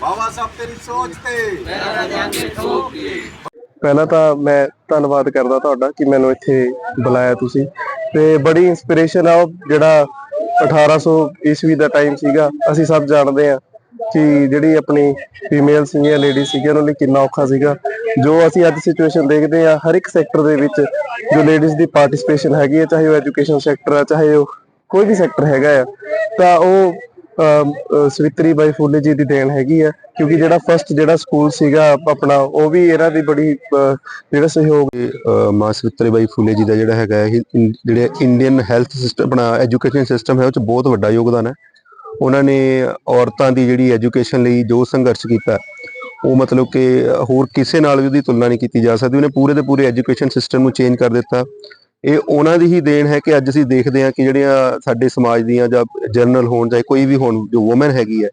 ਬਾਬਾ ਸਾਹਿਬ, ਤੇਰੀ ਸੋਚ ਤੇ। ਪਹਿਲਾਂ ਤਾਂ ਮੈਂ ਧੰਨਵਾਦ ਕਰਦਾ ਤੁਹਾਡਾ ਕਿ ਮੈਨੂੰ ਇੱਥੇ ਬੁਲਾਇਆ ਤੁਸੀਂ। ਤੇ ਬੜੀ ਇਨਸਪੀਰੇਸ਼ਨ ਆ ਜਿਹੜਾ 1800 ਈਸਵੀ ਦਾ ਟਾਈਮ ਸੀਗਾ, ਅਸੀਂ ਸਭ ਜਾਣਦੇ ਆ ਕਿ ਜਿਹੜੀ ਆਪਣੀ ਫੀਮੇਲ ਸੀਗੀਆਂ ਲੇਡੀ ਸੀਗੀਆਂ, ਉਹਨਾਂ ਲਈ ਕਿੰਨਾ ਔਖਾ ਸੀਗਾ। ਜੋ ਅਸੀਂ ਅੱਜ ਸਿਚੁਏਸ਼ਨ ਦੇਖਦੇ ਆ ਹਰ ਇੱਕ ਸੈਕਟਰ ਦੇ ਵਿੱਚ ਜੋ ਲੇਡੀਜ਼ ਦੀ ਪਾਰਟਿਸਿਪੇਸ਼ਨ ਹੈਗੀ ਹੈ, ਚਾਹੇ ਉਹ ਐਜੂਕੇਸ਼ਨ ਸੈਕਟਰ ਆ, ਚਾਹੇ ਉਹ ਕੋਈ ਵੀ ਸੈਕਟਰ ਹੈਗਾ ਆ, ਤਾਂ ਉਹ ਸਵਿਤਰੀ ਬਾਈ ਫੂਲੇ ਜੀ ਦੀ ਦੇਣ ਹੈਗੀ ਆ, ਕਿਉਂਕਿ ਜਿਹੜਾ ਫਸਟ ਜਿਹੜਾ ਸਕੂਲ ਸੀਗਾ ਆਪਣਾ, ਉਹ ਵੀ ਇਹਨਾਂ ਦੀ ਬੜੀ ਜਿਹੜਾ ਸਹਿਯੋਗ ਮਾਂ ਸਵਿਤਰੀ ਬਾਈ ਫੂਲੇ ਜੀ ਦਾ ਜਿਹੜਾ ਹੈਗਾ ਜਿਹੜੇ ਇੰਡੀਅਨ ਹੈਲਥ ਸਿਸਟਮ ਆਪਣਾ ਐਜੂਕੇਸ਼ਨ ਸਿਸਟਮ ਹੈ, ਉਹ ਚ ਬਹੁਤ ਵੱਡਾ ਯੋਗਦਾਨ ਹੈ। ਉਹਨਾਂ ਨੇ ਔਰਤਾਂ ਦੀ ਜਿਹੜੀ ਐਜੂਕੇਸ਼ਨ ਲਈ ਜੋ ਸੰਘਰਸ਼ ਕੀਤਾ, ਉਹ ਮਤਲਬ ਕਿ ਹੋਰ ਕਿਸੇ ਨਾਲ ਵੀ ਉਹਦੀ ਤੁਲਨਾ ਨਹੀਂ ਕੀਤੀ ਜਾ ਸਕਦੀ। ਉਹਨੇ ਪੂਰੇ ਦੇ ਪੂਰੇ ਐਜੂਕੇਸ਼ਨ ਸਿਸਟਮ ਨੂੰ ਚੇਂਜ ਕਰ ਦਿੱਤਾ। ਇਹ ਉਹਨਾਂ ਦੀ ਹੀ ਦੇਣ ਹੈ ਕਿ ਅੱਜ ਅਸੀਂ ਦੇਖਦੇ ਹਾਂ ਕਿ ਜਿਹੜੀਆਂ ਸਾਡੇ ਸਮਾਜ ਦੀਆਂ ਜਾਂ ਜਨਰਲ ਹੋਣ, ਚਾਹੇ ਕੋਈ ਵੀ ਹੋਣ, ਜੋ ਔਮਨ ਹੈਗੀ ਹੈ,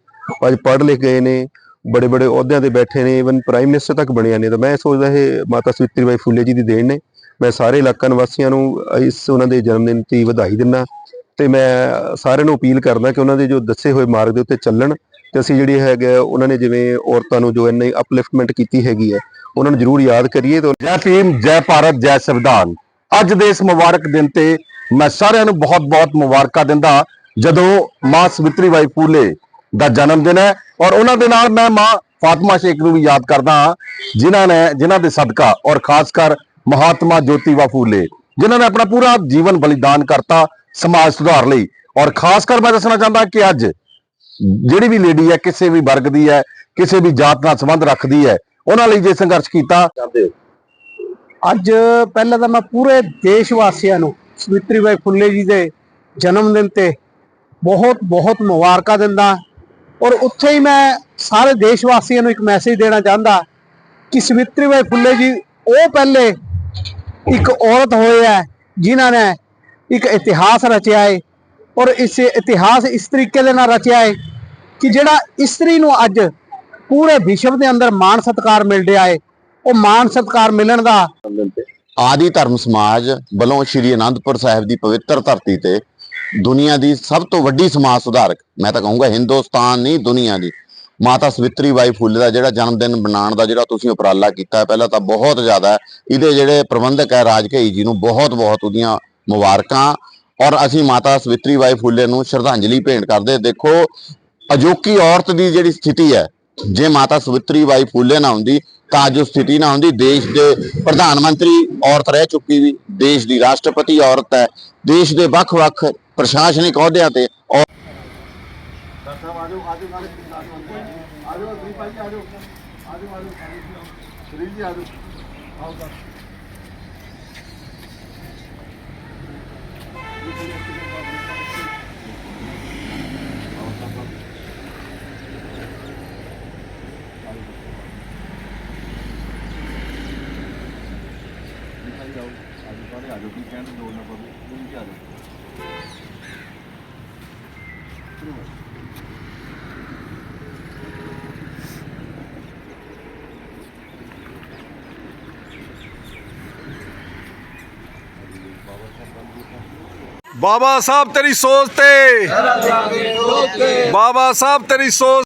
ਅੱਜ ਪੜ੍ਹ ਲਿਖ ਗਏ ਨੇ, ਬੜੇ ਬੜੇ ਅਹੁਦਿਆਂ ਤੇ ਬੈਠੇ ਨੇ ਇਵਨ ਪ੍ਰਾਈਮ ਮਿਨਿਸਟਰ ਤੱਕ ਬਣਿਆ ਨੇ। ਤਾਂ ਮੈਂ ਸੋਚਦਾ ਇਹ ਮਾਤਾ ਸਵਿਤਰੀ ਬਾਈ ਫੁੱਲੇ ਜੀ ਦੀ ਦੇਣ ਨੇ। ਮੈਂ ਸਾਰੇ ਇਲਾਕਾ ਨਿਵਾਸੀਆਂ ਨੂੰ ਇਸ ਉਹਨਾਂ ਦੇ ਜਨਮ ਦਿਨ ਦੀ ਵਧਾਈ ਦਿੰਦਾ। ਤੇ ਮੈਂ ਸਾਰਿਆਂ ਨੂੰ ਅਪੀਲ ਕਰਦਾ ਕਿ ਉਹਨਾਂ ਦੇ ਜੋ ਦੱਸੇ ਹੋਏ ਮਾਰਗ ਦੇ ਉੱਤੇ ਚੱਲਣ ਤੇ ਅਸੀਂ ਜਿਹੜੀ ਹੈਗਾ ਉਹਨਾਂ ਨੇ ਜਿਵੇਂ ਔਰਤਾਂ ਨੂੰ ਜੋ ਇੰਨੀ ਅਪਲਿਫਟਮੈਂਟ ਕੀਤੀ ਹੈਗੀ ਹੈ, ਉਹਨਾਂ ਨੂੰ ਜ਼ਰੂਰ ਯਾਦ ਕਰੀਏ ਤੇ ਜੈ ਭੀਮ, ਜੈ ਭਾਰਤ, ਜੈ ਸੰਵਿਧਾਨ। ਅੱਜ ਦੇ ਇਸ ਮੁਬਾਰਕ ਦਿਨ ਤੇ ਮੈਂ ਸਾਰਿਆਂ ਨੂੰ ਬਹੁਤ-ਬਹੁਤ ਮੁਬਾਰਕਾਂ ਦਿੰਦਾ ਜਦੋਂ ਮਾਂ ਸਵਿਤਰੀ ਬਾਈ ਫੂਲੇ ਦਾ ਜਨਮ ਦਿਨ ਹੈ ਔਰ ਉਹਨਾਂ ਦੇ ਨਾਲ ਮੈਂ ਮਾਂ ਫਾਤਮਾ ਸ਼ੇਖ ਨੂੰ ਵੀ ਯਾਦ ਕਰਦਾ ਹਾਂ, ਜਿਨ੍ਹਾਂ ਨੇ, ਜਿਨ੍ਹਾਂ ਦੇ ਸਦਕਾ ਔਰ ਖਾਸ ਕਰ ਮਹਾਤਮਾ ਜੋਤੀਬਾ ਫੂਲੇ, ਜਿਨ੍ਹਾਂ ਨੇ ਆਪਣਾ ਪੂਰਾ ਜੀਵਨ ਬਲੀਦਾਨ ਕਰਤਾ ਸਮਾਜ ਸੁਧਾਰ ਲਈ। ਔਰ ਖਾਸ ਕਰ ਮੈਂ ਦੱਸਣਾ ਚਾਹੁੰਦਾ ਕਿ ਅੱਜ ਜਿਹੜੀ ਵੀ ਲੇਡੀ ਹੈ, ਕਿਸੇ ਵੀ ਵਰਗ ਦੀ ਹੈ, ਕਿਸੇ ਵੀ ਜਾਤ ਨਾਲ ਸੰਬੰਧ ਰੱਖਦੀ ਹੈ, ਉਹਨਾਂ ਲਈ ਜੇ ਸੰਘਰਸ਼ ਕੀਤਾ ਅੱਜ ਪਹਿਲਾਂ ਤਾਂ ਮੈਂ ਪੂਰੇ ਦੇਸ਼ ਵਾਸੀਆਂ ਨੂੰ ਸਵਿਤਰੀ ਬਾਈ ਫੁੱਲੇ ਜੀ ਦੇ ਜਨਮ ਦਿਨ ਤੇ ਬਹੁਤ ਬਹੁਤ ਮੁਬਾਰਕਾਂ ਦਿੰਦਾ ਔਰ ਉੱਥੇ ਹੀ ਮੈਂ ਸਾਰੇ ਦੇਸ਼ ਵਾਸੀਆਂ ਨੂੰ ਇੱਕ ਮੈਸੇਜ ਦੇਣਾ ਚਾਹੁੰਦਾ ਕਿ ਸਵਿਤਰੀ ਬਾਈ ਫੁੱਲੇ ਜੀ, ਉਹ ਪਹਿਲੇ ਇੱਕ ਔਰਤ ਹੋਏ ਹੈ ਜਿਨ੍ਹਾਂ ਨੇ ਇੱਕ ਇਤਿਹਾਸ ਰਚਿਆ ਹੈ ਔਰ ਇਸ ਇਤਿਹਾਸ ਇਸ ਤਰੀਕੇ ਦੇ ਨਾਲ ਰਚਿਆ ਹੈ ਕਿ ਜਿਹੜਾ ਇਸਤਰੀ ਨੂੰ ਅੱਜ ਪੂਰੇ ਵਿਸ਼ਵ ਦੇ ਅੰਦਰ ਮਾਣ ਸਤਿਕਾਰ ਮਿਲ ਰਿਹਾ ਹੈ ਉਹ ਮਾਣ ਸਤਿਕਾਰ ਮਿਲਣ ਦਾ। ਆਦਿ ਧਰਮ ਸਮਾਜ ਵੱਲੋਂ ਸ਼੍ਰੀ ਅਨੰਦਪੁਰ ਸਾਹਿਬ ਦੀ ਪਵਿੱਤਰ ਧਰਤੀ ਤੇ ਦੁਨੀਆ ਦੀ ਸਭ ਤੋਂ ਵੱਡੀ ਸਮਾਜ ਸੁਧਾਰਕ, ਮੈਂ ਤਾਂ ਕਹੂੰਗਾ ਹਿੰਦੁਸਤਾਨ ਨਹੀਂ, ਦੁਨੀਆ ਦੀ। ਮਾਤਾ ਸਵਿਤਰੀ ਬਾਈ ਫੁੱਲੇ ਦਾ ਜਿਹੜਾ ਜਨਮ ਦਿਨ ਮਨਾਉਣ ਦਾ ਜਿਹੜਾ ਤੁਸੀਂ ਉਪਰਾਲਾ ਕੀਤਾ ਪਹਿਲਾਂ ਤਾਂ ਬਹੁਤ ਜ਼ਿਆਦਾ ਇਹਦੇ ਜਿਹੜੇ ਪ੍ਰਬੰਧਕ ਹੈ ਰਾਜਕਈ ਜੀ ਨੂੰ ਬਹੁਤ ਬਹੁਤ ਉਹਦੀਆਂ ਮੁਬਾਰਕਾਂ। ਔਰ ਅਸੀਂ ਮਾਤਾ ਸਵਿਤਰੀ ਬਾਈ ਫੁੱਲੇ ਨੂੰ ਸ਼ਰਧਾਂਜਲੀ ਭੇਂਟ ਕਰਦੇ ਦੇਖੋ, ਅਜੋਕੀ ਔਰਤ ਦੀ ਜਿਹੜੀ ਸਥਿਤੀ ਹੈ, ਜੇ ਮਾਤਾ ਸਵਿਤਰੀ ਬਾਈ ਫੁੱਲੇ ਨਾ ਹੁੰਦੀ ਤਾਂ ਜੋ ਸਥਿਤੀ ਨਾ ਹੁੰਦੀ। ਦੇਸ਼ ਦੇ ਪ੍ਰਧਾਨ ਮੰਤਰੀ ਔਰਤ ਰਹਿ ਚੁੱਕੀ ਵੀ ਦੇਸ਼ ਦੀ ਰਾਸ਼ਟਰਪਤੀ ਔਰਤ ਹੈ। ਦੇਸ਼ ਦੇ ਵੱਖ-ਵੱਖ ਪ੍ਰਸ਼ਾਸਨਿਕ ਅਹੁਦਿਆਂ ਤੇ ਔਰ ਸਾਹਿਬ ਸਰ ਆਜੋ ਕੀ ਕਹਿਣ ਦੀ ਲੋੜ ਨਾ ਪਵੇ ਤੁਸੀਂ ਆਜੋ ਬਾਬਾ ਸਾਹਿਬ ਤੇਰੀ ਸੋਚ ਤੇ। ਬਾਬਾ ਸਾਹਿਬ ਤੇਰੀ ਸੋਚ